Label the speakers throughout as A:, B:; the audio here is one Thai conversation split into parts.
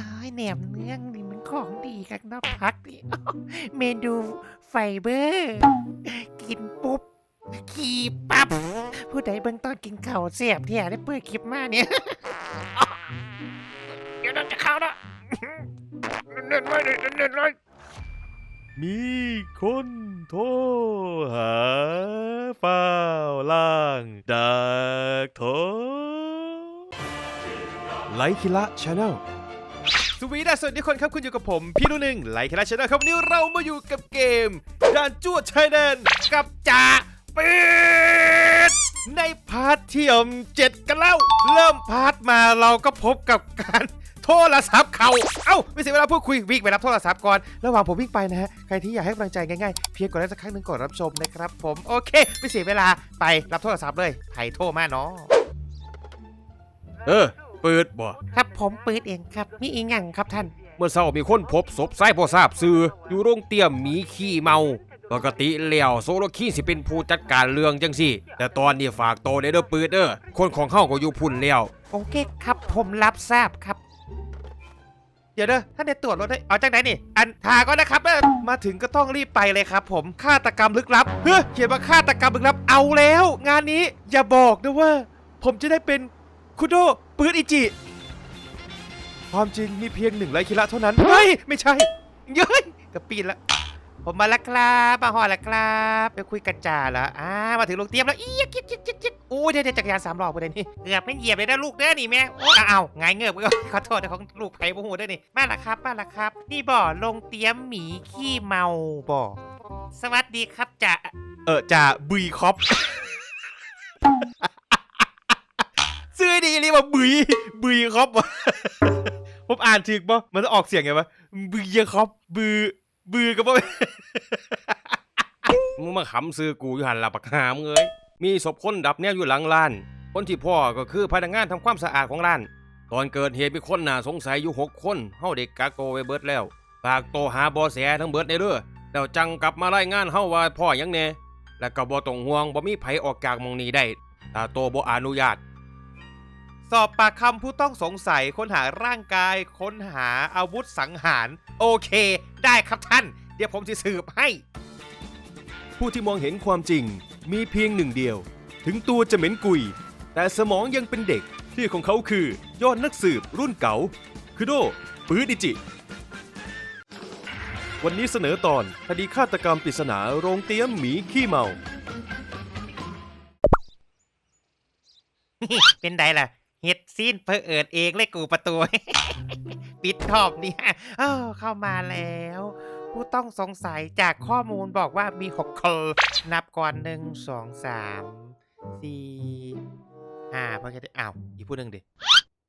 A: อ้ายแหนมเนื้องนี่มันของดีกันนะพักนี่ เมนูไฟเบอร์ กินปุ๊บ ขี่ปั๊บ ผู้ใดเบิ่งตอนกินข้าวเสียบเที่ยได้เปิดคลิปมาเนี่ย เดี๋ยวเราจะเข้านะเน้นๆไว้เลยเน้นๆเลย
B: มีคนโทรหาฝ้าล่างดักโท ไลคิละชาแนลสวีดัสสวัสดีคนครับคุณอยู่กับผม พี่นุ่นหนึ่งไลคิละชาแนลครับวันนี้เรามาอยู่กับเกมด่านจวดชายแดนกับจ่าปิดในพาร์ทที่ยมเจ็ดกันแล้ว เริ่มพาร์ทมาเราก็พบกับการโทรศัพท์เขา เอ้า ไม่เสียเวลาพูดคุยวิ่งไปรับโทรศัพท์ก่อน ระหว่างผมวิ่งไปนะฮะ ใครที่อยากให้กำลังใจง่ายๆ เพียงกดไลค์สักครั้งหนึ่งก่อนรับชมนะครับ ผม โอเค ไม่เสียเวลาไปรับโทรศัพท์เลยไผ่โทรมาเนาะเออ เปิดบ่
A: ครับผมปืดเองครับ มีอีกอย่างครับท่าน
B: เมื่อเช้ามีคนพบศพไส้พอทราบซื้ออยู่โรงเตรียมหมีขี้เมา ปกติแล้วโซโลคีสิเป็นผู้จัดการเรื่องจังสิแต่ตอนนี้ฝากโตในเด้อปืดเด้อคนของเฮาก็อยู่พุ่นแล้ว
A: โอเคครับผมรับทราบครับ เดี๋ยวเด้อท่านได้ตรวจรถได้เอาจากไหนนี่ อันทาก็นะครับเด้อมาถึงก็ต้องรีบไปเลยครับ ผมฆาตกรรมลึกลับเฮ้ยเขียนว่าฆาตกรรมลึกลับเอาแล้ว งานนี้อย่าบอกนะว่า ผมจะได้เป็น คุโดปืนอิจิ ความจริงมีเพียงหนึ่งไรคิระเท่านั้น เฮ้ย ไม่ใช่ เย้ยกระปีนละ ผมมาแล้วครับมาหอแล้วครับ ไปคุยกันจ่าแล้วอ่ามาถึงโรงเตรียมแล้ว อี๊ยจิ๊ดจิ๊ดจิ๊ดจิ๊ดโอ้ยเดี๋ยวเดี๋ยวจักรยานสามล้อไปเลยนี่เกือบไม่เหยียบเลยนะลูกเด้อนี่แม่โอ้ยอ้าวไงายเงือบขอโทษนะของลูกไผ่บูหูเด้อนี่มาละครับมาละครับ นี่บ่อลงเตรียมหมีขี้เมาบ่อสวัสดีครับจ่า
B: เออจ่าบุยคอป ซื้อดีเลยว่าบุยบุยคอปผมอ่านถูกปะมันจะออกเสียงไงวะบุยคอปบือบือกับว่ามึงมาขำซื้อกูอยู่หันหลับปักหามเอ้ยมีศพคนดับแนวอยู่หลังร้าน คนที่พ่อก็คือพนักงานทำความสะอาดของร้าน ตอนเกิดเหตุมีคนน่าสงสัยอยู่หกคนเฮาเด็กกักโตไว้เบิดแล้วฝากโตหาบอแสทั้งเบิดในเด้อแล้วจังกลับมารายงานเฮาว่าพ่อยังแน่และก็บ่ต้องห่วงบ่มีไผออกจากมองนี้ได้ถ้าโตบ่อนุญาต
A: สอบปากคำผู้ต้องสงสัยค้นหาร่างกาย ค้นหาอาวุธสังหาร โอเค ได้ครับท่าน เดี๋ยวผมจะสืบให้
B: ผู้ที่มองเห็นความจริงมีเพียงหนึ่งเดียว ถึงตัวจะเหม็นกุย แต่สมองยังเป็นเด็กที่อของเขาคือยอดนักสืบรุ่นเก่าคือโดปื้ดิจิ วันนี้เสนอตอนคดีฆาตกรรมปริศนาโรงเตี้ยมหมีขี้เมา
A: เป็นไดล่ะ เฮ็ดซีนเพอเอิดเองเลยกูประตู ปิดทอบเนี่ยอ้าวเข้ามาแล้ว ผู้ต้องสงสัยจากข้อมูลบอกว่ามีหกคนนับก่อนหนึ่งสองสามสี่ห้าเพราะแค่อ้าวอีกผู้หนึ่งดิ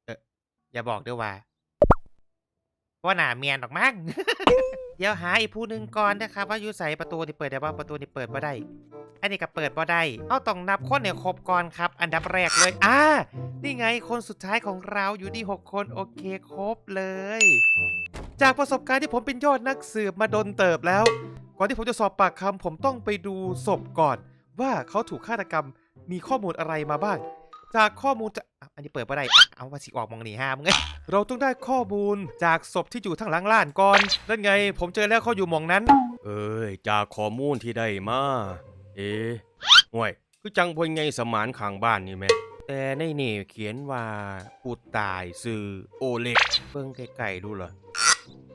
A: เอออย่าบอกดี๋ยว่าว่าหนาเมียนดอกมั้งเดี๋ยวหาอีกผู้หนึ่งก่อนนะครับว่าอยู่ใส่ประตูนี่เปิดได้บ่าประตูนี่เปิดบ่ได้ อันนี้ก็เปิดบ่ได้เอาต้องนับคนเนี่ยครบก่อนครับ อันดับแรกเลย อ่า นี่ไงคนสุดท้ายของเราอยู่ที่ 6 คนโอเคครบเลย จากประสบการณ์ที่ผมเป็นยอดนักสืบมาดนเติบแล้ว ก่อนที่ผมจะสอบปากคำผมต้องไปดูศพก่อน ว่าเขาถูกฆาตกรรมมีข้อมูลอะไรมาบ้าง จากข้อมูลจะอันนี้เปิดบ่ได้เอามาสิออกมองหนีห้ามงเราต้องได้ข้อมูลจากศพที่อยู่ทางหลังล้านก่อนนั่นไง ผมเจอแล้วเขาอยู่มองนั้น
B: เอ้ยจากข้อมูลที่ได้มา เอ๊ะห่วย คือจังพลไงสมานข้างบ้านนี่แม่แต่ในนี่เขียนว่าผู้ตายซื้อโอเล็กเบิ่งไกลๆดูเหรอ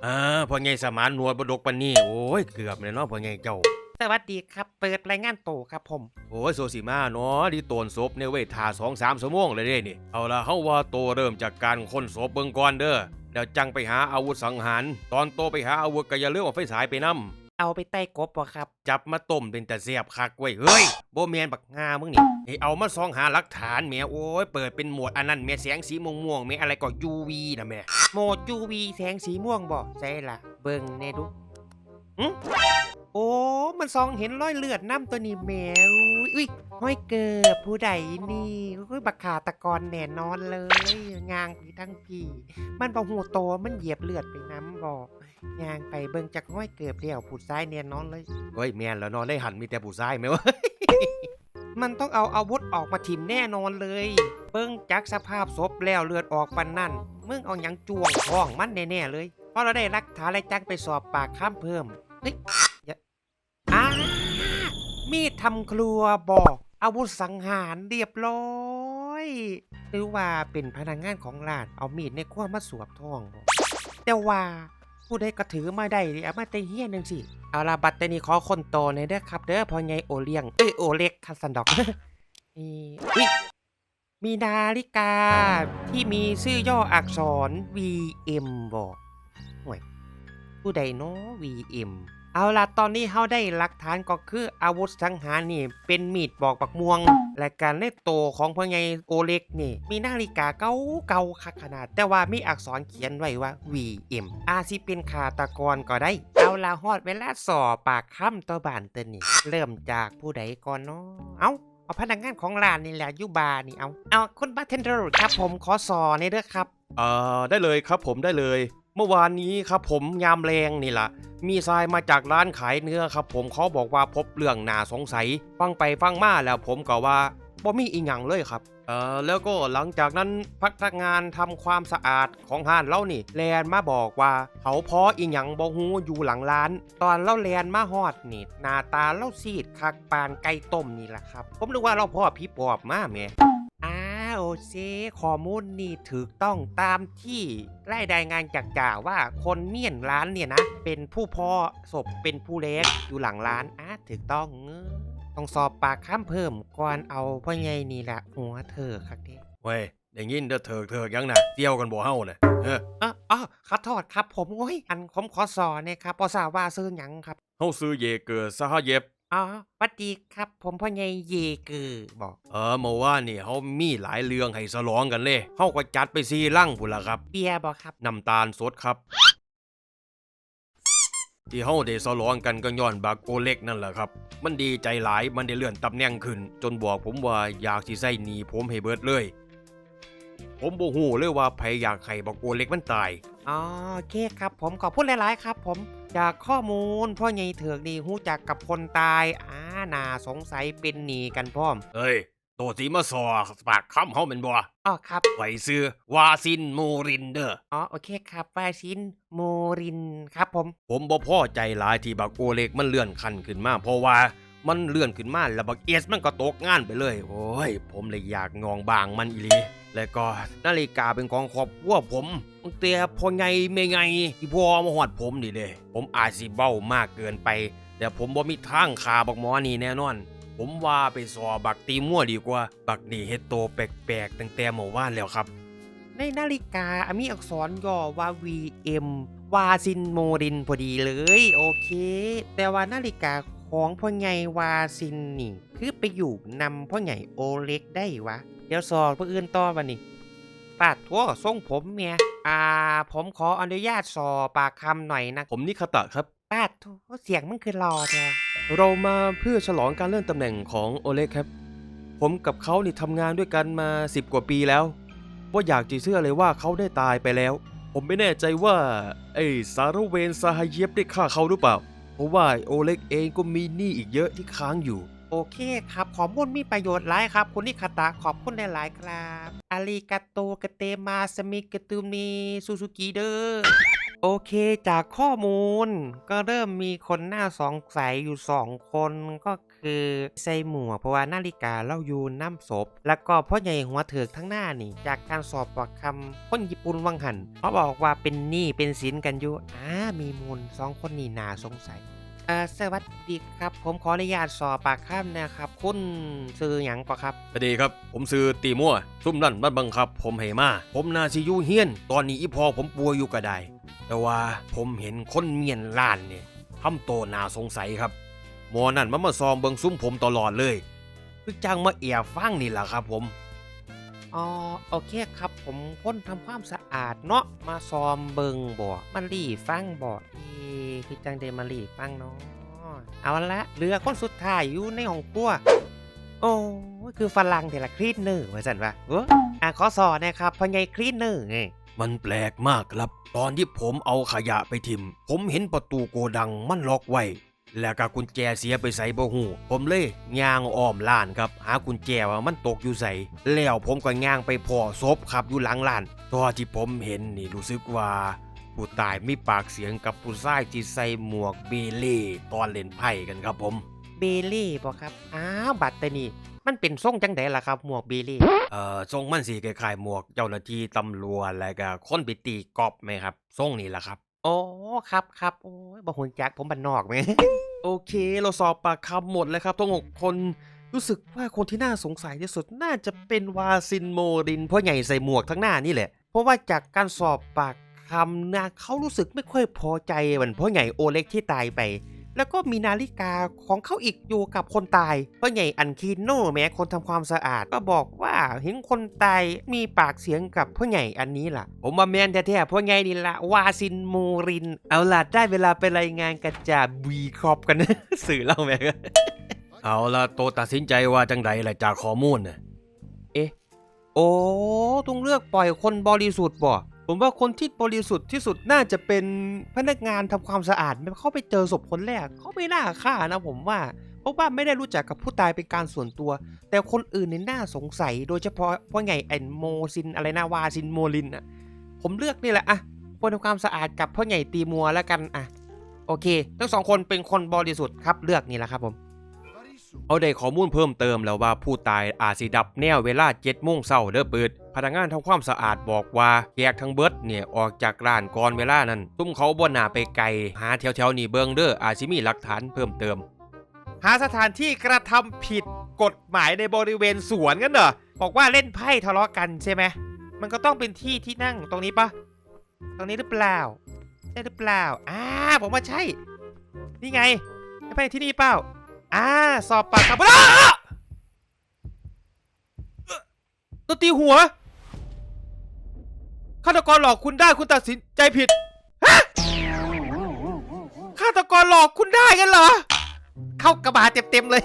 B: อ่าพอไงสมานหนวดบดกปันนี่โอ้ยเกือบเลยเนาะพอไงเจ้า
A: สวัสดีครับ เปิดรายงานโตวครับผม
B: โอ้ยโซซิมาเนาะที่โตนศพในเวทาสองสามชั่วโมงเลยเด้นี่ เอาละเฮาว่าโตเริ่มจากการค้นศพเบิ่งก่อนเด้อแล้วจังไปหาอาวุธสังหาร ตอนโตไปหาอาวุธก็อย่าลืมเอาไฟฉายไปนำ
A: เอาไปใต้กบบ่ครับ
B: จับมาต้มเป็นแต่เสียบคักไว้ยเฮ้ยโบแมนบักงามึงนี่ให้เอามาซองหาหลักฐานแหม่โอ้ยเปิดเป็นหมวดอันนั้นแหม่แสงสีม่วงๆแหม่อะไรก็ UV นะแหม่
A: โหมด UV แสงสีม่วงบ่ใช่ล่ะ เบิ่งแน่ดูหึโอ้มันซองเห็นรอยเลือดน้ำตัวนี้แมวอุ้ยห้อยเกิดผู้ใดนี่อุ้ยบักขาตะกอนแน่นอนเลยงางไปทั้งพี่ มันบ่หูโตมันเหยียบเลือดไปน้ำบ่ ยางไปเบิ่งจากห้อยเกิดเดี่ยวผู้ซ้ายแน่นอนเลย
B: เฮ้ยแม่นแล้วเนอนได้หันมีแต่ผู้ชายไหมวะ
A: มันต้องเอาอาวุธออกมาถิ่มแน่นอนเลย เบิ้งจากสภาพศพแล้วเลือดออกปันนั่นมึงเอาหยังจวงท้องมันแน่ๆเลยเพราะเราได้รักฐานและจังไปสอบปากข้ามเพิ่มเฮ้ยอย่าอ้ามีดทำครัวบอกอาวุธสังหารเรียบร้อยหรือว่าเป็นพนักงานของร้านเอามีดในครัวมาสวบท้องบ่แต่ว่า ผู้ใดก็ถือมาได้ดิเอามาแต่เฮียนนึงสิเอาละบัตรนี้ขอคนโตในอยเด้อครับ เด้อพอไงโอเลี้ยงเอ้ยโอเล็กคัสันดอกนี่อุ๊ยมีนาฬิกาที่มีชื่อย่ออักษร VM บอกห่วยผู้ใดเนาะ VM เอาล่ะตอนนี้เขาได้หลักฐานก็คืออาวุธสังหารนี่ เป็นมีดบอกปักม่วง และการเล่นโตของพ่อไงโอเล็กนี่ มีนาฬิกาเก่าเก่าๆคักขนาด แต่ว่ามีอักษรเขียนไว้ว่า VM อาจสิเป็นขาตากรก็ได้ เอาล่ะฮอดเวลาสอบปากคำต่อบานเตนี่ เริ่มจากผู้ใดก่อนเนาะเอาเอาพนักงานของร้านนี่แหละยูบานี่เอาเอาคุณบาร์เทนเดอร์ครับผมขอสอในอยเด้อครับ
B: เอ่อได้เลยครับผมได้เลย เมื่อวานนี้ครับผมยามแรงนี่ละมีทรายมาจากร้านขายเนื้อครับ ผมเขาบอกว่าพบเรื่องน่าสงสัย ฟังไปฟังมาแล้วผมก็ว่าบ่มีอีหยังเลยครับเอ่อแล้วก็หลังจากนั้นพนักงานทำความสะอาดของห้านเล่านี่แลนมาบอกว่าเขาพออีหยังบ่ฮู้อยู่หลังร้าน ตอนเล่าแลนมาฮอดนี่หน้าตาเล่าซีดคักปานไก่ต้มนี่แหละครับ ผมนึกว่าเราพ่อพี่ปอบมาแหม่ เคข้อมูลนี่ถูกต้องตามที่ไล่รายงานจากจ่าว่าคนเมียนร้านเนี่ยนะ เป็นผู้พ่อศพเป็นผู้เล็กอยู่หลังร้านอะถูกต้องเงอต้องสอบปากข้ามเพิ่มก่อนเอาพ่อใหญ่นี่แหละหัวเธอครับเด้เว้ยได้ยินเด้อเถิกเถิกยังน่ะเตี้ยวกันบ่เฮาน่ะเออ
A: อ๋ออ๋อขอโทษครับผมโอ้ยอันผมขอสอนเนี่ยครับปอสาว่าซื้อหยังครับ
B: เฮาซื้อเยเกอร์ซะฮะเย็บ
A: อ๋อสวัสดีครับ ผมพ่อใหญ่เยเกือบอก
B: เออเมื่อวานนี่เฮามีหลายเรื่องให้สลองกันเลยเฮาก็จัดไปซีลั่งพุ่นล่ะครับ
A: เบียร์บอกครับ
B: น้ำตาลสดครับ ที่เฮาได้สลองกันก็ย้อนบักโอเล็กนั่นแหละครับ มันดีใจหลายมันได้เลื่อนตำแหน่งขึ้น จนบอกผมว่าอยากสิใส่หนีผมให้เบิดเลย ผมบ่ฮู้เลยว่าไผอยากให้บักโอเล็กมันตาย
A: อ๋อโอเคครับ ผมขอพูดหลาย ๆ ครับ ผม จากข้อมูลพ่อใหญ่เถือกนี่หู้จักกับคนตายอ่าน่าสงสัยเป็นหนีกันพร้อม
B: เอ้ยโตสีมาสอปากคำเฮาแม่นบ่
A: อ๋อครับ
B: ไว้ซื้อวาซินโมรินเด้อ
A: อ๋อโอเคครับวาชินโมรินครับผม
B: ผมบ่พอใจหลายที่บักโอเล็กมันเลื่อนขั้นขึ้นมาเพราะว่ามันเลื่อนขึ้นมาแล้วบักเอสมันก็ตกงานไปเลย โอ้ย ผมเลยอยากงองบางมันอีหลี แล้วก็นาฬิกาเป็นของครอบครัวผมตั้งแต่พ่อไงแม่ไงที่พ่อมาหอดผมนี่เด้ผมอาจสิเบ้ามากเกินไป แต่ผมบ่มีทางคาบักหมอนี่แน่นอน ผมว่าไปสอบักตีมั่วดีกว่า บักนี่เฮ็ดโตแปลกๆตั้งแต่เมื่อวานแล้วครับ
A: ในนาฬิกาอะมีอักษรย่อว่า VM วาซินโมรินพอดีเลย โอเค แต่ว่านาฬิกาของพ่อใหญ่วาซินนี่ คือไปอยู่นำพ่อใหญ่โอเล็กได้วะ เดี๋ยวสอบเพื่ออื่นต่อวันนี้ปาดทั่วทรงผมเมียอ่า ผมขออนุญาตสอบปากคำหน่อยนะ
B: ผมนิคตะครับ
A: ปาดทั่วเสียงมันคือรอเจ้ะ
B: เรามาเพื่อฉลองการเลื่อนตำแหน่งของโอเล็กครับ ผมกับเขานี่ทำงานด้วยกันมา 10 กว่าปีแล้ว ว่าอยากจะเชื่อเลยว่าเขาได้ตายไปแล้ว ผมไม่แน่ใจว่าไอ้สารเวนซาฮาเยบได้ฆ่าเขาหรือเปล่า เพราะว่าโอเล็กเองก็มีหนี้อีกเยอะที่ค้างอยู่
A: โอเคครับขอมูลมีประโยชน์หลายครับ คุณนิคาตะขอบคุณหลายๆครับอาริกาโตกเตมาสมิกตุมีซูซูกิเดอร์โอเคจากข้อมูล ก็เริ่มมีคนหน้าสงสัยอยู่สองคนก็คือใส่หมวกเพราะว่านาฬิกาเล่าอยู่น้ำศพ แล้วก็พ่อใหญ่หัวเถือกทั้งหน้านี่ จากการสอบปากคำคนญี่ปุ่นวังหันเขาบอกว่าเป็นหนี้เป็นสินกันอยู่อ่ามีมูลสองคนนี่น่าสงสัย อ่อสวัสดีครับ ผมขออนุญาตสอบปากคำนะครับ คุณซื้อหยังปะครับ
B: สวัสดีครับ ผมซื้อตีมั่วซุ่มนั่นมันบังคับ ผมให้มา ผมนาซิอยูเฮียน ตอนนี้อีพอผมป่วยอยู่ก็ได้ แต่ว่าผมเห็นคนเมียนล้านเนี่ยทำโตนาสงสัยครับ หมอนั่นมันมาซอมเบิงซุ้มผมตลอดเลย คือจังมาเอียฟังนี่แหละครับผม
A: อ๋อโอเคครับผมพ้นทำความสะอาดเนาะมาซอมเบิงบ่มารีฟังบ่เอ๊ะคือจังเดมารีฟังเนาะเอาละเหลือคนสุดท้ายอยู่ในห้องครัวโอ้คือฝรั่งแต่ละคลีนเนอร์ว่าสันวะเอออะขอสอนนะครับพ่อใหญ่คลีนเนอร์ไง
B: มันแปลกมากครับ ตอนที่ผมเอาขยะไปทิม ผมเห็นประตูโกดังมันล็อกไว้ แล้วก็กุญแจเสียไปใส่บ่หูผมเลยย่างอ้อมล้านครับ หากุญแจว่ามันตกอยู่ใส่แล้วผมก็ย่างไปพอศพครับอยู่หลังล้านตอนที่ผมเห็นนี่รู้สึกว่าผู้ตายมีปากเสียงกับผู้ชายที่ใส่หมวกเบเล่ตอนเล่นไพ่กันครับผม
A: เบลลี่บอกครับอ้าวบัตรแต่นี่มันเป็นทรงจังไดล่ะครับหมวกเบลลี่
B: เอ่อทรงมันสีคล้ายๆหมวกเจ้าหน้าที่ตำรวจแล้วก็คนไปตีกอบไหมครับทรงนี่แหละครับ
A: อ๋อครับครับโอ้ยบ่หุนจักผมบันนอกไหม
B: โอเค เราสอบปากคำหมดแล้วครับทั้งหกคนรู้สึกว่าคนที่น่าสงสัยที่สุดน่าจะเป็นวาซินโมรินเพราะใหญ่ใส่หมวกทั้งหน้านี่แหละ
A: เพราะว่าจากการสอบปากคำนะเขารู้สึกไม่ค่อยพอใจเหมือนพ่อใหญ่โอเล็กที่ตายไป แล้วก็มีนาฬิกาของเขาอีกอยู่กับคนตายพ่อใหญ่อันคีโน่แม้คนทำความสะอาดก็บอกว่าเห็นคนตายมีปากเสียงกับพ่อใหญ่อันนี้ล่ะผมว่าแมนแท้ๆพ่อใหญ่นี่ละวาซินโมริน เอาล่ะได้เวลาไปรายงานกันจากบีครอบกันสื่อเล่าแม่ก็
B: เอาละโตตัดสินใจว่าจังใดล่ะจากข้อมูลน่ะ
A: โอ้ต้องเลือกปล่อยคนบริสุทธิ์บ่ ผมว่าคนที่บริสุทธิ์ที่สุดน่าจะเป็นพนักงานทำความสะอาดไม่เขาไปเจอศพคนแรกเขาไม่น่าฆ่านะผมว่า เพราะว่าไม่ได้รู้จักกับผู้ตายเป็นการส่วนตัว แต่คนอื่นเนี่ยน่าสงสัย โดยเฉพาะพ่อไงแอนโมซินอะไรนะวาซินโมลินอะผมเลือกนี่แหละอะคนทำความสะอาดกับพ่อใหญ่ตีมัวแล้วกันอะโอเค ทั้งสองคนเป็นคนบริสุทธิ์ครับเลือกนี่แหละครับผม
B: เอาได้ข้อมูลเพิ่มเติมแล้วว่าผู้ตายอาจสิดับแนวเวลา7โมงเช้าเด้อเปิด พนักงานทำความสะอาดบอกว่าแขกทั้งเบิดเนี่ยออกจากร้านก่อนเวลานั้นตุ้มเขาบ่น่าไปไกลหาแถวๆนี้เบิงเด้ออาจสิมีหลักฐานเพิ่มเติม
A: หาสถานที่กระทำผิดกฎหมายในบริเวณสวนกันเหรอบอกว่าเล่นไพ่ทะเลาะกันใช่ไหมมันก็ต้องเป็นที่ที่นั่งตรงนี้ปะตรงนี้หรือเปล่าใช่หรือเปล่าอ่าผมว่าใช่ นี่ไงไพ่ที่นี่เปล่าอ่าสอบปากคำอ้าตัวตีหัว ฆาตกรหลอกคุณได้คุณตัดสินใจผิดฮะฆาตกรหลอกคุณได้กันเหรอ เข้ากระบาเต็มๆเลย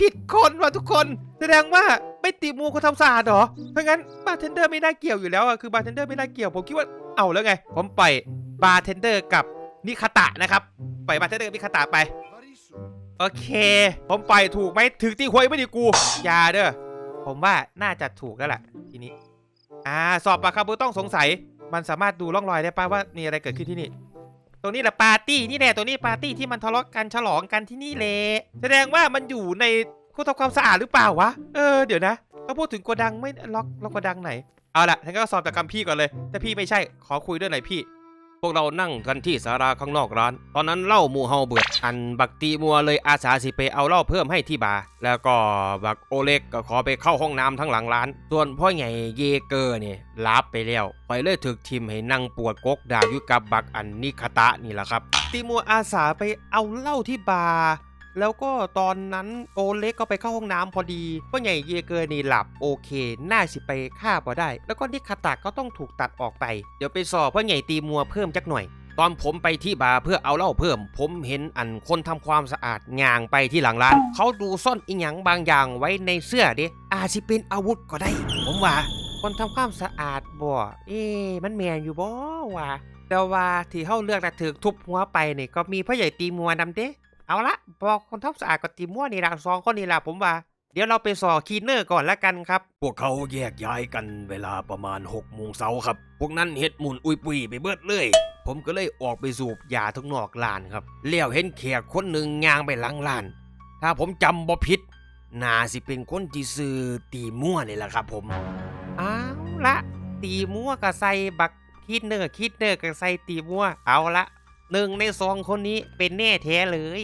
A: ผิดคนว่ะทุกคน แสดงว่าไม่ตีมูคนทำสะอาดเหรอเพราะงั้นบาร์เทนเดอร์ไม่ได้เกี่ยวอยู่แล้วอะคือบาร์เทนเดอร์ไม่ได้เกี่ยวผมคิดว่าเอาแล้วไง ผมไปบาร์เทนเดอร์กับนิคาตะนะครับไปบาร์เทนเดอร์กับนิคาตะไปโอเค ผมไปถูกไหมถึงตีหวยไม่ดีกูอย่าเด้อผมว่าน่าจะถูกแล้วล่ะทีนี้ อ่าสอบปากคำผู้ต้องสงสัย มันสามารถดูร่องรอยได้ป่ะว่ามีอะไรเกิดขึ้นที่นี่ ตรงนี้แหละปาร์ตี้นี่แหละตัวนี้ปาร์ตี้ที่มันทะเลาะกันฉลองกันที่นี่แหละแสดงว่ามันอยู่ในคู่ทำความสะอาดหรือเปล่าวะเออเดี๋ยวนะถ้าพูดถึงโกดังไม่ล็อกล็อกโกดังไหนเอาละฉันก็สอบจากคำพี่ก่อนเลย ถ้าพี่ไม่ใช่ขอคุยด้วยหน่อยพี่
B: วกเรานั่งกันที่ศาลาข้างนอกร้าน ตอนนั้นเหล้าหมูเฮาเบิด อันบักตีมัวเลยอาสาสิไปเอาเหล้าเพิ่มให้ที่บาร์ แล้วก็บักโอเล็กก็ขอไปเข้าห้องน้ำทั้งหลังร้าน ส่วนพ่อใหญ่เยเกอร์เนี่ยลาบไปแล้วไปเลยถึกทิมให้นั่งปวดกกดาวอยู่กับบักอันนิคตะนี่แหละครับ
A: ตีมัวอาสาไปเอาเหล้าที่บาร์ แล้วก็ตอนนั้นโอเล็กก็ไปเข้าห้องน้ำพอดีพ่อใหญ่เยเกอร์นี่หลับโอเค น่าสิไปฆ่าพอได้ แล้วก็นิคาตะก็ต้องถูกตัดออกไป เดี๋ยวไปสอบพ่อใหญ่ตีมัวเพิ่มจักหน่อย
B: ตอนผมไปที่บาร์เพื่อเอาเหล้าเพิ่ม ผมเห็นอันคนทำความสะอาดย่างไปที่หลังร้าน เขาดูซ่อนอีหยังบางอย่างไว้ในเสื้อเด้อาจสิเป็นอาวุธก็ได้ ผมว่า
A: คนทำความสะอาดบ่เอ๊ะมันแมนอยู่บ่วะแต่ว่าที่เฮาเลือกนะถึกทุบหัวไปนี่ก็มีพ่อใหญ่ตีมัวนำเด้ เอาละบอกคนทำความสะอาดกับตีมัวนี่ละสองคนนี่ละผมว่า เดี๋ยวเราไปสอคลีนเนอร์ก่อนละกันครับ
B: พวกเขาแยกย้ายกันเวลาประมาณ6โมงเช้าครับ พวกนั้นเฮ็ดหมุนอุยปุยไปเบิดเลย ผมก็เลยออกไปสูบยาทั้งนอกลานครับ เลี้ยวเห็นแขกคนหนึ่งย่างไปหลังลาน ถ้าผมจำบ่ผิดน่าสิเป็นคนที่ซื้อตีมั่วนี่แหละครับผม
A: เอาละตีมัวกับใส่บักคิดเนอร์คิดเนอร์กับใส่ตีมัวเอาละ หนึ่งในสองคนนี้เป็นแน่แท้เลย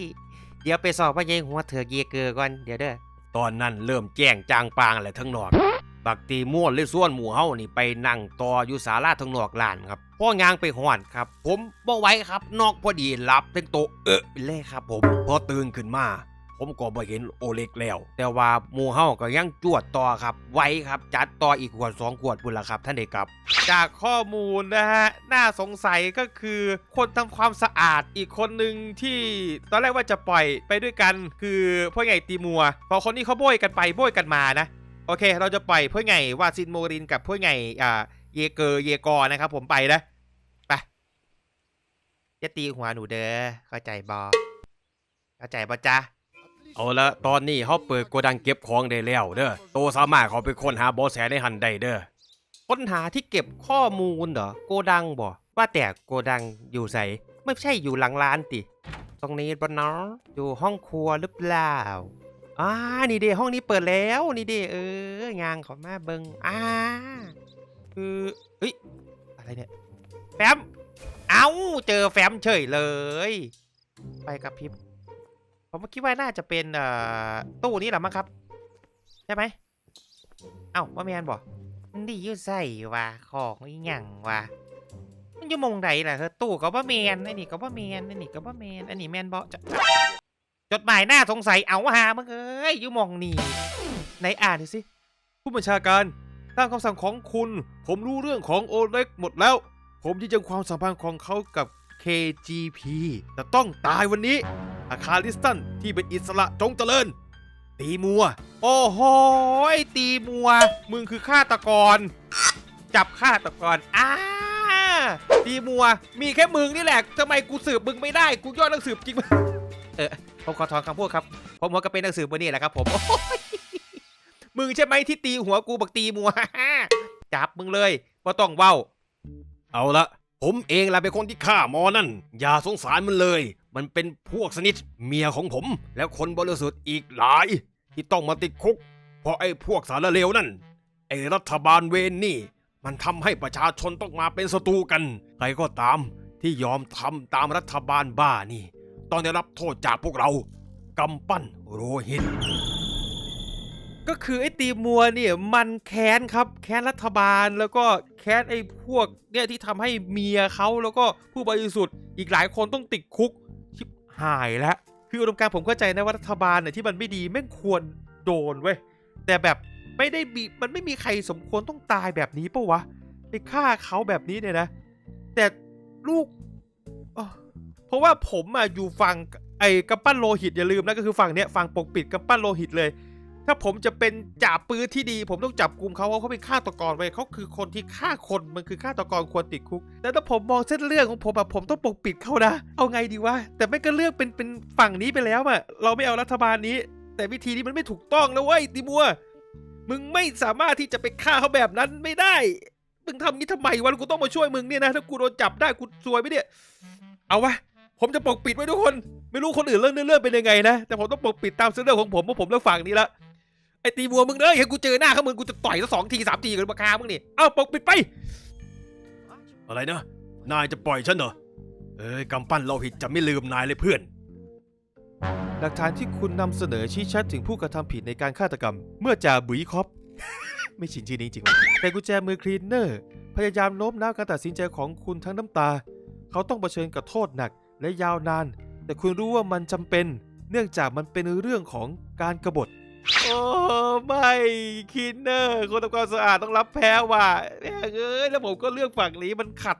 A: เดี๋ยวไปสอบพ่ายายหัวเถือกเยเกอก่อนเดี๋ยวเด้อ
B: ตอนนั้นเริ่มแจ้งจางปางแหละทั้งนอกบักตีม่วนเลยส่วนหมู่เฮานี่ไปนั่งต่ออยู่ศาลาทั้งนอกลานครับพ่อยางไปหอนครับ ผมบ่ไหว้ครับ นอกพอดีหลับเต็งโตเออไปเลยครับ ผมพอตื่นขึ้นมา ผมก็บ่เห็นโอเล็กแล้ว แต่ว่าหมู่เฮาก็ยังจวดต่อครับ ไว้ครับจัดต่ออีกขวดสองขวดพุ่นละครับท่านเด็กครับ
A: จากข้อมูลนะฮะน่าสงสัยก็คือคนทำความสะอาดอีกคนหนึ่งที่ตอนแรกว่าจะปล่อยไปด้วยกันคือพ่อใหญ่ตีมัวพอคนนี้เขาโบยกันไปโบยกันมานะโอเค เราจะปล่อยพ่อใหญ่วาซินโมรินกับพ่อใหญ่อ่าเยเกอร์เยกอนะครับผมไปนะไปจะตีหัวหนูเด้อเข้าใจบอเข้าใจปะจ๊ะ
B: เอาละตอนนี้เขาเปิดโกดังเก็บของได้แล้วเด้อโตสามารถเขาไปค้นหาเบาะแสในหันได้เด้อ
A: ค้นหาที่เก็บข้อมูลเหรอโกดังบ่ว่าแต่โกดังอยู่ใสไม่ใช่อยู่หลังร้านติตรงนี้ปะเนาะอยู่ห้องครัวหรือเปล่าอ่านี่เดห้องนี้เปิดแล้วนี่เดเอองางเขอมาเบิงอ่าคือเฮ้ยอะไรเนี่ยแฟมเอาเจอแฟมเฉยเลย ไปกับพิบ ผมคิดว่าน่าจะเป็นเอ่อตู้นี้แหละมั้งครับ ใช่ไหมเอ้าว่าแมนบอกมันดีอยู่ใส่วะของอีหยังวะมันอยู่มองใดล่ะเธอตู้ก็บ่แมนไอันนี้ก็บ่แมนไอันนี้ก็บ่แมนไอันนี้แมนบ่จจดหมายน่าสงสัยเอาหามึงเอ้ยอยู่มองนี่ไหนอ่านดูสิ
B: ผู้บัญชาการตามคำสั่งของคุณ ผมรู้เรื่องของโอเล็กหมดแล้ว ผมยืนยันความสัมพันธ์ของเขากับ KGP แต่ต้องตายวันนี้ อาคาลิสตันที่เป็นอิสระจงเจริญ ตีมัว
A: โอ้โหตีมัว มึงคือฆาตกร จับฆาตกรอ้าตีมัว มีแค่มึงนี่แหละทำไมกูสืบมึงไม่ได้ กูยอดนักสืบจริงเออผมขอถอนคำพูดครับ ผมหัวก็เป็นนักสืบวันนี้แหละครับผมมึงใช่ไหมที่ตีหัวกูบักตีมัวจับมึงเลยว่าต้องเว้า
B: เอาละผมเองแหละเป็นคนที่ฆ่ามอนั่น อย่าสงสารมันเลย มันเป็นพวกสนิทเมียของผม แล้วคนบริสุทธิ์อีกหลาย ที่ต้องมาติดคุก เพราะไอ้พวกสารเลวนั่น ไอ้รัฐบาลเวนนี่ มันทำให้ประชาชนต้องมาเป็นศัตรูกัน ใครก็ตามที่ยอมทำตามรัฐบาลบ้านี่ ต้องได้รับโทษจากพวกเรากำปั้นโรหิต
A: ก็คือไอ้ตีมัวเนี่ยมันแค้นครับ แค้นรัฐบาลแล้วก็แค้นไอ้พวกเนี่ยที่ทำให้เมียเขาแล้วก็ผู้บริสุทธิ์อีกหลายคนต้องติดคุก หายแล้วคืออุดมการผมเข้าใจนะว่ารัฐบาลเนี่ยที่มันไม่ดีแม่งควรโดนเว้ยแต่แบบไม่ได้มีมันไม่มีใครสมควรต้องตายแบบนี้ปะวะไปฆ่าเขาแบบนี้เนี่ยนะ แต่ลูกเพราะว่าผมอะอยู่ฝั่งไอ้กำปั้นโลหิตอย่าลืมนะก็คือฝั่งเนี้ยฝั่งปกปิดกำปั้นโลหิตเลย ถ้าผมจะเป็นจ่าปืนที่ดี ผมต้องจับกลุ่มเขาเพราะเขาเป็นฆาตกรไปเขาคือคนที่ฆ่าคนมันคือฆาตกรควรติดคุกแต่ถ้าผมมองเส้นเรื่องของผมแบบผมต้องปกปิดเขานะ เอาไงดีวะแต่ไม่ก็เลือกเป็นเป็นฝั่งนี้ไปแล้วอะเราไม่เอารัฐบาลนี้ แต่วิธีนี้มันไม่ถูกต้องนะเว้ยติมัว มึงไม่สามารถที่จะไปฆ่าเขาแบบนั้นไม่ได้มึงทำนี้ทำไมวะกูต้องมาช่วยมึงเนี่ยนะ ถ้ากูโดนจับได้กูซวยไหมเนี่ย เอาวะ ผมจะปกปิดไว้ทุกคน ไม่รู้คนอื่นเรื่องเนื้อเรื่องเป็นยังไงนะ แต่ผมต้องปกปิดตามเส้นเรื่องของผมเพราะผมเลือกฝั่งนี้ละ ไอ้ตีบัวมึงเด้อเห็นกูเจอหน้าเขามึงกูจะต่อยสักสองทีสามทีกันมาคามึงนี่เอ้าปกปิดไป
B: อะไรนะ นายจะปล่อยฉันเหรอ เอ้ยกำปั้นโลหิตจะไม่ลืมนายเลยเพื่อน
A: หลักฐานที่คุณนำเสนอชี้ชัดถึงผู้กระทำผิดในการฆาตกรรม เมื่อจ่าบุ๋ยคอป ไม่ชินชื่อนี้จริงวะแต่กุญแจมือคลีนเนอร์ พยายามโน้มน้าวการตัดสินใจของคุณทั้งน้ำตา เขาต้องเผชิญกับโทษหนักและยาวนาน แต่คุณรู้ว่ามันจำเป็น เนื่องจากมันเป็นเรื่องของการกบฏ โอ้ไม่คินเนอร์คนทำความสะอาดต้องรับแพ้ว่ะแม่งเอ้ยแล้วผมก็เลือกฝั่งนี้มันขัด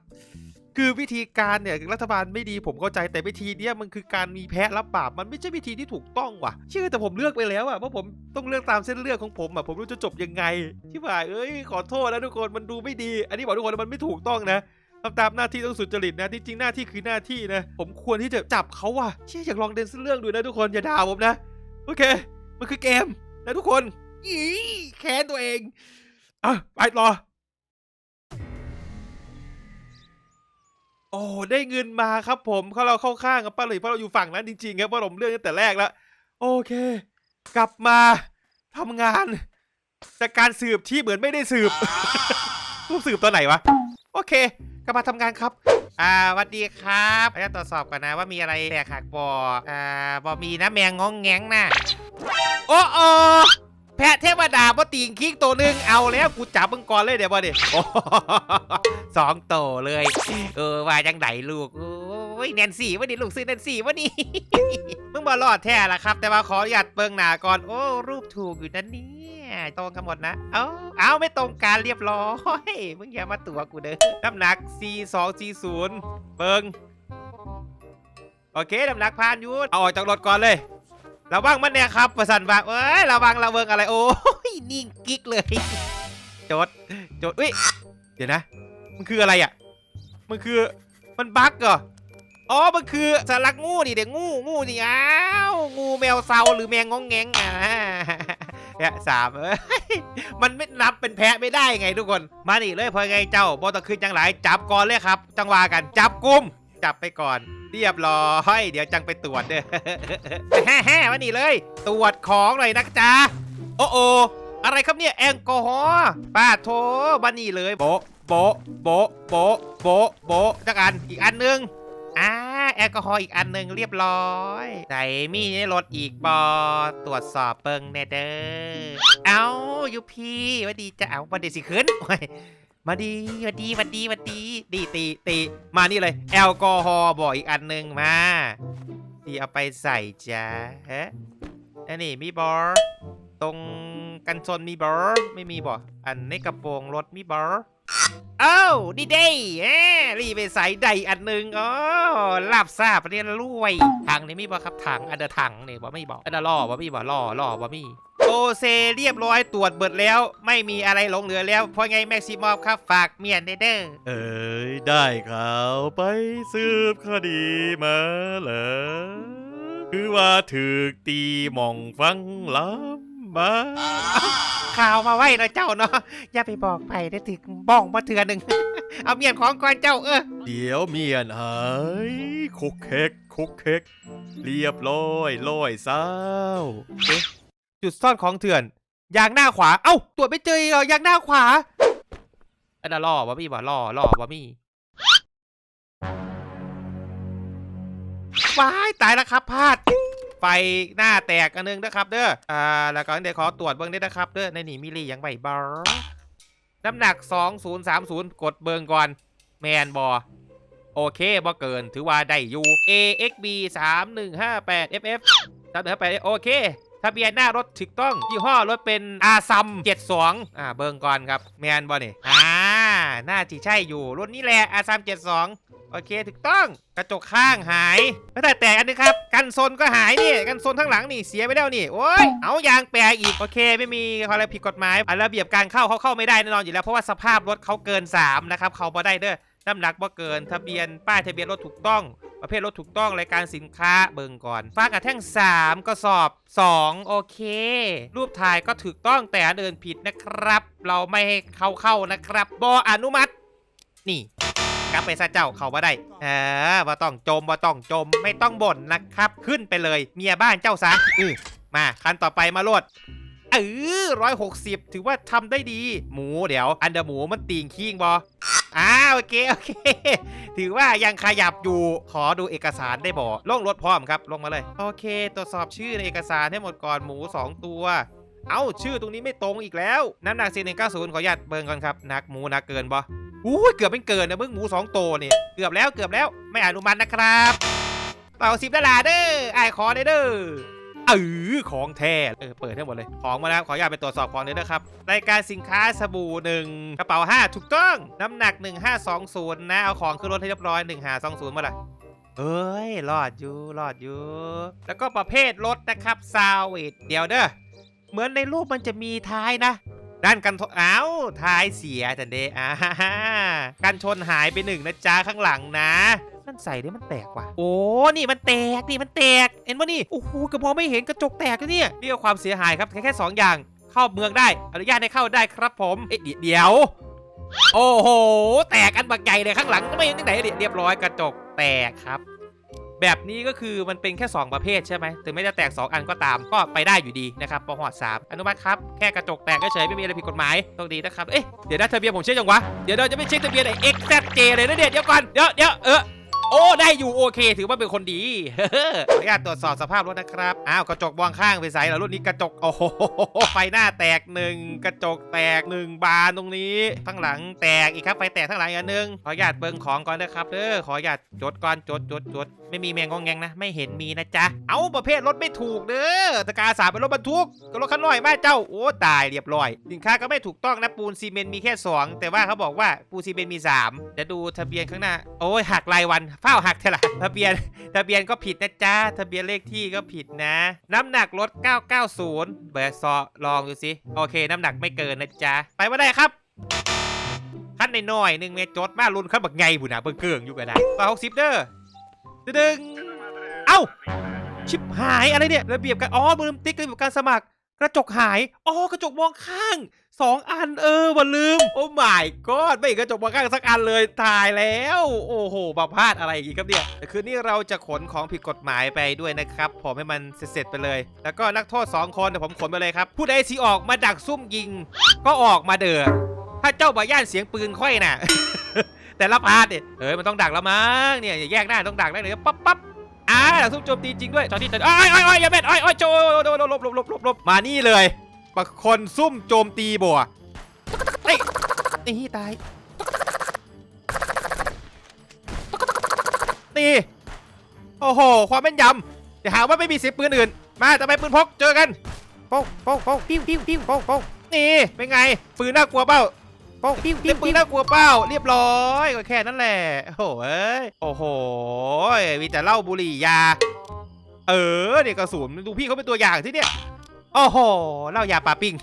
A: คือวิธีการเนี่ยรัฐบาลไม่ดีผมเข้าใจแต่วิธีเนี้ยมันคือการมีแพ้รับบาปมันไม่ใช่วิธีที่ถูกต้องว่ะ เชื่อแต่ผมเลือกไปแล้วอะเพราะผมต้องเลือกตามเส้นเรื่องของผมอะผมรู้จะจบยังไงที่บ่ายเอ้ยขอโทษนะทุกคนมันดูไม่ดี อันนี้บอกทุกคนว่ามันไม่ถูกต้องนะทำตามหน้าที่ต้องสุจริตนะที่จริงหน้าที่คือหน้าที่นะ ผมควรที่จะจับเขาว่ะเชื่ออยากลองเดินเส้นเรื่องดูนะทุกคนอย่าด่าผมนะ โอเค มันคือเกมนะทุกคนอีแค้นตัวเองอะไปรอโอ้ได้เงินมาครับผมเขาเราเข้าข้างกับป้าหลุยเพราะเราอยู่ฝั่งนั้นจริงๆครับเพราะผมเลือกตั้งแต่แรกแล้วโอเค กลับมาทำงานจากการสืบที่เหมือนไม่ได้สืบกูสืบตอนไหนวะ โอเค กลับมาทำงานครับอ่าสวัสดีครับขออนุญาตตรวจสอบก่อนนะว่ามีอะไรแตกหักบออ่าบอมีนะแมงงองแงงนะโอ้โอ แพะเทวดาบ่ติงคิกตัวหนึ่งเอาแล้วกูจับมึงก่อนเลยเดี๋ยวบ่ดิโอ้สองโตเลย เออว่าจังไดลูกโอ้ยแนนซี่วะนี่ลูกซื้อแนนซี่วะนี่มึงบอรอดแท้ละครับ แต่ว่าขออนุญาตเปิงหนาก่อนโอ้รูปถูกอยู่นะเนี่ยตรงกันหมดนะเอ้าเอาไม่ตรงการเรียบร้อยมึงอย่ามาตัวกูเด้อน้ำหนัก C 2 C 0เปิงโอเคน้ำหนักผ่านยูเอาออกจากรถก่อนเลย ระวังมันเนี่ยครับประสันว่าเอ้ยระวังระเบิงอะไรโอ้ยนิ่งกิ๊กเลยจดจดอุ้ยเดี๋ยวนะ มันคืออะไรอะ มันคือมันบั๊กเหรออ๋อ มันคือสลักงูดิเด็กงูงูนี่อ้าวงูแมวเซาหรือแมงงองแงงอ่าเนี่ยสามมันไม่นับเป็นแพะไม่ได้ไงทุกคน มาดิเลยพอไงเจ้าบอตะคืนจังหลายจับก่อนเลยครับ จังหวากันจับกุม จับไปก่อน เรียบร้อยเดี๋ยวจังไปตรวจเด้อแฮ่ๆมานี่เลย ตรวจของหน่อยนะจ๊ะโอ้โออะไรครับเนี่ยแอลกอฮอล์ป้าโทบันนี่เลยโบโบโบโบโบโบจักอันอีกอันหนึงอ่าแอลกอฮอล์อีกอันหนึ่งเรียบร้อยไหนมีในรถอีกบอตรวจสอบเปิงแน่เด้อเอายูพี่วัดดีจะเอาวันเดสิขึ้น มาดีหวัดดีหวัดดีหวัดดีดีตีตีมานี่เลยแอลกอฮอล์บอกอีกอันหนึ่งมาดีเอาไปใส่จ้าฮะอันนี้มีบอตรงกันชนมีบอร์ไม่มีบ่อันในกระโปรงรถมีบอร์เอ้าดีเด้แหมรีไปใส่ใดอันหนึ่งอ๋อลาบซาบเรียนรวยถังนี่มีบ่ครับถังอันเดอร์ถังนี่บ่ไม่บออันเดอร์ล่อบ่มีบ่ล่อล่อบ่มี โอเซเรียบร้อยตรวจเบิดแล้ว ไม่มีอะไรหลงเหลือแล้ว เพราะไงแม็กซิมอฟครับฝากเมียนเด้อเด้อ
B: เอ้ยได้ข่าวไปสืบคดีมาแล้วคือว่าถึกตีหมองฟังลำมา
A: ข่าวมาไว้เนาะเจ้าเนาะอย่าไปบอกไปได้ถึงบ้องมาเถื่อหนึ่ง เอาเมียนของก่อนเจ้าเออ
B: เดี๋ยวเมียนหายคุกเค็กคุกเค็กเรียบร้อยร้อยเศร้า
A: จุดซ่อนของเถื่อน ยางหน้าขวา เอ้า ตรวจไม่เจออีกเหรอยางหน้าขวา อันนั้นล่อบ่มีบ่ล่อล่อบ่มีว้ายตายแล้วครับพลาด ไฟหน้าแตกอันนึงนะครับเด้อ อ่า แล้วก็เดี๋ยวขอตรวจเบิ้งด้วยนะครับเด้อ ในนี่มีรียังใบบอน้ำหนัก 2030 กดเบิงก่อน แมนบอโอเคบ่เกิน ถือว่าได้อยู่ AXB 3158 FF 3158โอเค ทะเบียนหน้ารถถูกต้องยี่ห้อรถเป็นอาซัม72อ่าเบิงก่อนครับแมนบอนี่อ่าน่าจะใช่อยู่รุ่นนี้แหละอาซัม72 โอเคถูกต้องกระจกข้างหายไม่แต่แต่อันนึงครับ กันโซนก็หายนี่กันโซนทั้งหลังนี่เสียไปแล้วนี่โอ้ยเอายางแปรอีกโอเค ไม่มีอะไรผิดกฎหมายอันระเบียบการเข้าเขาเข้าไม่ได้แน่นอนอยู่แล้วเพราะว่าสภาพรถเขาเกิน 3 นะครับเขาบ่ได้เด้อน้ำหนักบ่เกิน ทะเบียนป้ายทะเบียนรถถูกต้อง ประเภทรถถูกต้องรายการสินค้าเบิ่งก่อนฟ้ากระแท่ง 3 ก็สอบ 2 โอเค รูปถ่ายก็ถูกต้องแต่อันอื่นผิดนะครับ เราไม่ให้เขาเข้านะครับบออนุมัติ นี่กลับไปซะเจ้าเขาบ่าได้เออบ่ต้องจมบ่ต้องจมไม่ต้องบ่นนะครับ ขึ้นไปเลย เมียบ้านเจ้าซะอือมาคันต่อไปมาโลด เออร้อยหกสิบถือว่าทำได้ดี หมูเดี๋ยว อันเดอร์หมูมันตีงคิงบออ้าโอเคโอเค ถือว่ายังขยับอยู่ขอดูเอกสารได้บ่ลงรถพร้อมครับลงมาเลย โอเค ตรวจสอบชื่อในเอกสารให้หมดก่อนหมู 2 ตัวเอ้าชื่อตรงนี้ไม่ตรงอีกแล้ว น้ำหนัก 4190 ขออนุญาตเบิ่งก่อนครับนักหมูนักเกินบ่อุ้เกือบเป็นเกินนะเบิ่งหมู 2 ตัวเนี่ยเกือบแล้วเกือบแล้วไม่อนุมัตินะครับ เป่าสิบดอลลาเด้อไอ้ายขอเด้อ เออของแท้เออเปิดให้หมดเลย ของมาแล้วขออนุญาตไปตรวจสอบของเลยนะครับรายการสินค้าสบู่หนึ่งกระเป๋า 5 ถูกต้อง น้ำหนัก 1520 นะ เอาของขึ้นรถให้เรียบร้อย 1520มาละเอ้ยรอดอยู่รอดอยู่ แล้วก็ประเภทรถนะครับซาวเวดเดี๋ยวเด้อเหมือนในรูปมันจะมีท้ายนะ ด้านกันชนอ้าวท้ายเสียจันเดอ่ากันชนหายไปหนึ่งนะจ๊ะข้างหลังนะมันใส่ได้มันแตกว่ะ โอ้ นี่มันแตก นี่มันแตก เห็นปะนี่ โอ้โหกระมองไม่เห็นกระจกแตกแล้วเนี่ยเรียกความเสียหายครับแค่แค่สองอย่าง เข้าเมืองได้ อนุญาตให้เข้าได้ครับผม เอ๊ะเดี๋ยว โอ้โห แตกอันบักใหญ่เลยข้างหลังไม่เห็นที่ไหนเดี๋ยเรียบร้อยกระจกแตกครับ แบบนี้ก็คือมันเป็นแค่ 2 ประเภทใช่ไหมถึงไม่จะแตก 2 อันก็ตามก็ไปได้อยู่ดีนะครับปหอด3อนุมัติครับแค่กระจกแตกเฉยไม่มีอะไรผิดกฎหมายโชคดีนะครับเอ๊ะเดี๋ยวนะทะเบียนผมเช็คยังวะเดี๋ยวเราจะไม่เช็คทะเบียนไอ้ XZJ เลยนะเดี๋ยวเดี๋ยวก่อนเดี๋ยวเดี๋ยวเออโอ้ ได้อยู่โอเค ถือว่าเป็นคนดีขออนุญาตตรวจสอบสภาพรถนะครับ อ้าวกระจกมองข้างไปใส่แล้วรุ่นนี้กระจก โอ้โหไฟหน้าแตกหนึ่งกระจกแตกหนึ่งบานตรงนี้ข้างหลังแตกอีกครับไฟแตกข้างหลังอีกอันหนึงขออนุญาตเบิ่งของก่อนนะครับเด้อขออนุญาตจดก่อนจดจดจด ไม่มีแมงงองแงงนะ ไม่เห็นมีนะจ๊ะ เอาประเภทรถไม่ถูกเด้อตะกาสาเป็นรถบรรทุกก็รถคันน้อยมากเจ้า โอ้ตายเรียบร้อย สินค้าก็ไม่ถูกต้องนะปูนซีเมนต์มีแค่ 2 แต่ว่าเขาบอกว่าปูนซีเมนต์มี3จะดูทะเบียนข้างหน้า โอ้ยหักรายวันเฝ้าหักเท่าไหร่ทะเบียนทะเบียนก็ผิดนะจ๊ะทะเบียนเลขที่ก็ผิดนะ น้ำหนักรถ 990เบอร์ซอลองดูสิโอเค น้ำหนักไม่เกินนะจ๊ะไปมาได้ครับขั้นในน้อยหนึ่งเมตรจดมารุ่นขั้นบักไงบุญนะเบิ่งเกิงอยู่ก็ได้ต่อหกสิบเด้อ ดึงเอ้า ชิบหายอะไรเนี่ย ระเบียบการอ๋อลืมติ๊กระเบียบการสมัคร กระจกหาย อ๋อ กระจกมองข้างสองอันเออวันลืม โอ้ my god ไม่เห็นกระจกมองข้างสักอันเลยตายแล้ว โอ้โหบาพลาดอะไรอีกครับเนี่ยแต่คืนนี้เราจะขนของผิดกฎหมายไปด้วยนะครับ ผมให้มันเสร็จๆไปเลย แล้วก็นักโทษ 2 คนเดี๋ยวผมขนไปเลยครับ ผู้ใดสีออกมาดักซุ่มยิง ก็ออกมาเด้อถ้าเจ้าบ่ย่านเสียงปืนค่อยน่ะ แต่ละพาร์ทเนี่ยเอ้ยมันต้องดักแล้วมั้งเนี่ยอย่าแยกหน้าต้องดักได้เลยปั๊บปั๊บอ่าซุ่มโจมตีจริงด้วยตอนนี้แต่อ้อยอ้อยอ้อยอย่าเบ็ดอ้อยอ้อยโจโดนลบลบลบลบลบมานี่เลยบักคนซุ่มโจมตีบัวเฮ้ยนี่ตายนี่โอ้โห ความแม่นยำเดี๋ยวหาว่าไม่มีเสียงปืนอื่น มาแต่ไปปืนพกเจอกันโป้งโป้งโป้งปิ้วปิ้วปิ้วโป้งโป้งนี่เป็นไงปืนน่ากลัวเปล่า โป้งปิ้วปิ้วปืนน่ากลัวเปล่าเรียบร้อยก็แค่นั้นแหละโอ้โหเอ้ยโอ้โหมีแต่เหล้าบุหรี่ยา เออเนี่ยกระสุนดูพี่เขาเป็นตัวอย่างที่เนี่ยโอ้โหเหล่ายาปลาปิ้ง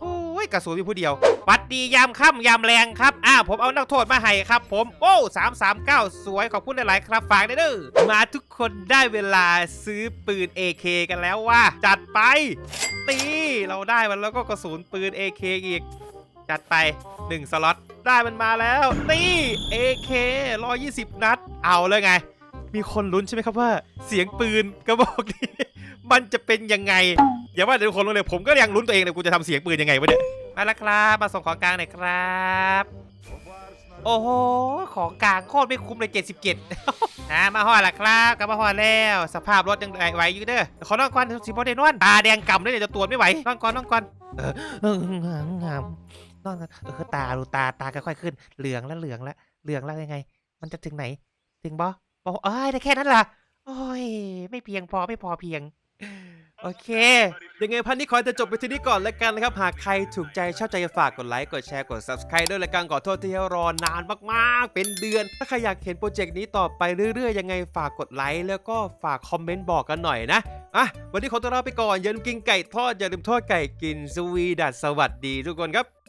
A: โอ้ยกระสุนมีผู้เดียวปัดดียามค่ำยามแรงครับอ่าผมเอานักโทษมาให้ครับ ผมโอ้สามสามเก้าสวยขอบคุณหลายๆครับฝากด้วยเด้อมาทุกคนได้เวลาซื้อปืน AK กันแล้วว่า จัดไปนี่เราได้มันแล้วก็กระสุนปืน AK อีก จัดไป 1 สล็อตได้มันมาแล้ว นี่ AK 120 นัด เอาเลยไง มีคนลุ้นใช่ไหมครับว่า เสียงปืนกระบอกนี้มันจะเป็นยังไง อย่าว่าแต่ทุกคนลุ้นเลยผมก็ยังลุ้นตัวเองเลยกูจะทำเสียงปืนยังไงวะเนี่ยมาแล้วครับมาส่งของกลางหน่อยครับ โอ้โหของกลางโคตรไม่คุ้มเลย 77นะมาหอละครับกลับมาหอแล้ว สภาพรถยังไหวอยู่เด้อขอนอนก่อนสิบอเดนวนตาแดงก่ำเลยเดี๋ยวจะตรวจไม่ไหวนอนก่อนนอนก่อน เออเอองามนอนก่อนเออตาดูตาตาค่อยๆขึ้น เหลืองแล้วเหลืองแล้วเหลืองแล้วยังไง มันจะถึงไหน ถึงบอบอเอ้ยได้แค่นั้นล่ะ โอ้ย ไม่เพียงพอไม่พอเพียง โอเค ยังไงพันนี้ขอจะจบไปที่นี้ก่อนแล้วกันนะครับ หากใครถูกใจชอบใจฝากกดไลค์ กดแชร์ กด subscribe ด้วยละกันขอโทษที่ให้รอนานมากๆ เป็นเดือน ถ้าใครอยากเห็นโปรเจกต์นี้ต่อไปเรื่อยๆ ยังไงฝากกดไลค์แล้วก็ฝากคอมเมนต์บอกกันหน่อยนะ อะ วันนี้ขอตัวลาไปก่อนอย่าลืมกินไก่ทอดอย่าลืมทอดไก่กินสวีดัสสวัสดีทุกคนครับ